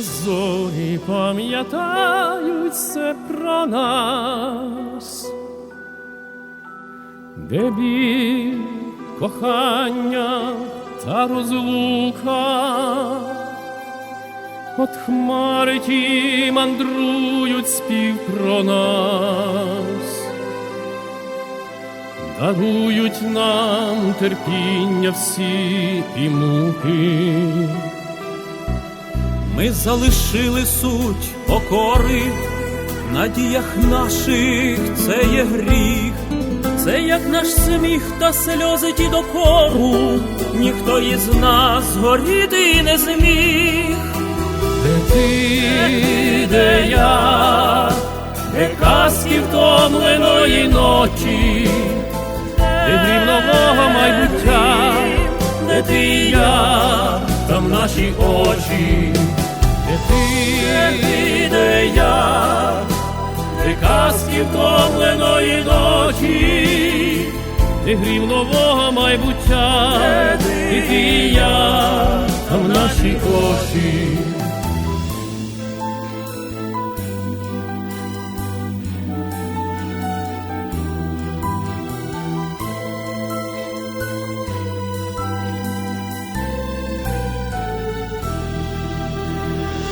зорі пам'ятають все про нас, де біль, кохання та розлука. От хмари ті мандрують спів про нас, дарують нам терпіння всі і муки. Ми залишили суть покори, в надіях наших це є гріх, це як наш сміх та сльози ті докору, ніхто із нас горіти не зміг. Де ти, де я, де казки втомленої ночі, де грім нового майбуття, де ти і я, там наші очі, казки втомленої ночі, де грім нового майбуття, де ти і я, там наші очі.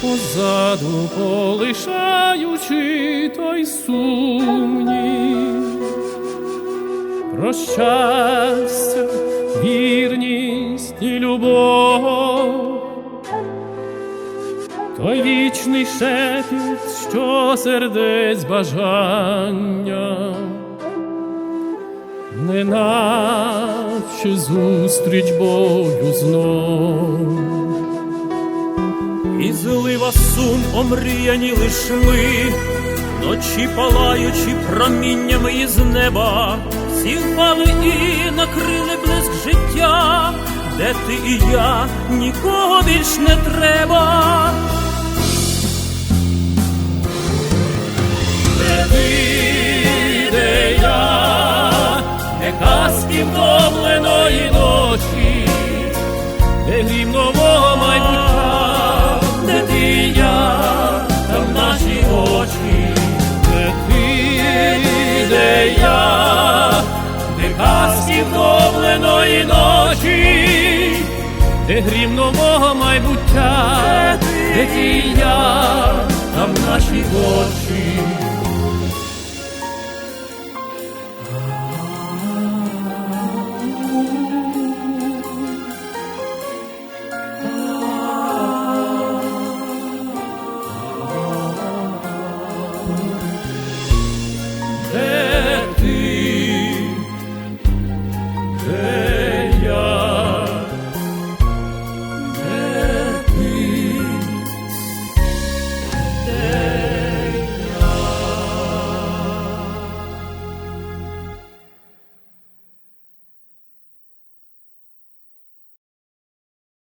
позаду полишаючи той сумнів, про щастя, вірність і любов, той вічний шепіт, що сердець бажання, неначе зустріч бою знов. І злива сум омріяні лиш ми, ночі палаючи проміннями із неба, всі впали і накрили блиск життя, де ти і я, нікого більш не треба. Де ти, де я, де казки втомленої ночі, де грім нового майбуття, де ти де грім нового майбуття, де ти я, там наші очі.